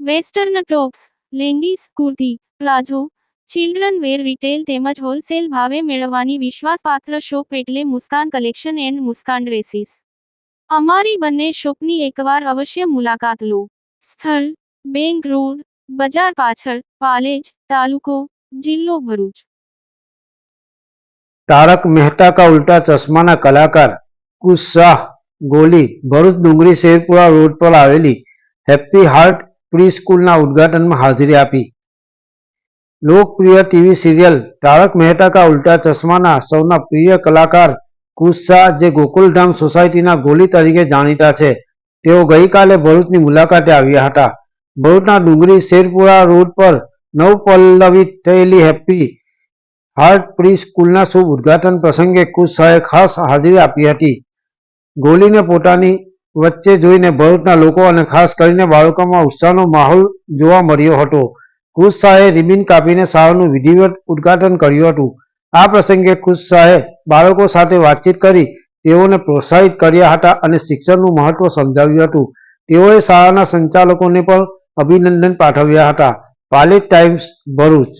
Western tops, leggings, kurti, palazzo, children wear retail તેમજ wholesale ભાવે મેળવવાની વિશ્વાસપાત્ર શોપ એટલે Muskan collection and Muskan dresses. અમારી બંને શોપની એકવાર અવશ્ય મુલાકાત લો. સ્થળ, બેંક રોડ, બજાર પાછળ, પાલેજ, તાલુકો, જિલ્લો ભરૂચ. તારક મહેતા કા ઉલ્ટા ચશ્માના કલાકાર કુશ ગોલી ભરૂચ ડુંગરી શેરપુરા રોડ પર આવેલી હેપી હાર્ટ પ્રી સ્કૂલના ઉદ્ઘાટનમાં હાજરી આપી. લોકપ્રિય ટીવી સિરિયલ તારક મહેતા કા ઉલ્ટા ચશ્માના સૌના પ્રિય કલાકાર કુશ શાહ, જે ગોકુલધામ સોસાયટીના ગોલી તરીકે જાણીતા છે. તેઓ ગઈકાલે ભરૂચની મુલાકાતે આવ્યા હતા. ભરૂચના ડુંગરી શેરપુરા રોડ પર નવપલ્લવિત થયેલી હેપી હાર્ટ પ્રી સ્કૂલના શુભ ઉદ્ઘાટન પ્રસંગે કુશ શાહે ખાસ હાજરી આપી હતી. ગોલીને પોતાની વચ્ચે જોઈને ભરૂચના લોકો અને ખાસ કરીને બાળકોમાં ઉત્સાહનો માહોલ જોવા મળ્યો હતો. ખુશ શાહે રિબિન કાપીને શાળાનું વિધિવત ઉદઘાટન કર્યું હતું. આ પ્રસંગે ખુશ શાહે બાળકો સાથે વાતચીત કરી તેઓને પ્રોત્સાહિત કર્યા હતા અને શિક્ષણનું મહત્વ સમજાવ્યું હતું. તેઓએ શાળાના સંચાલકોને પણ અભિનંદન પાઠવ્યા હતા. પાલિત ટાઈમ્સ, ભરૂચ.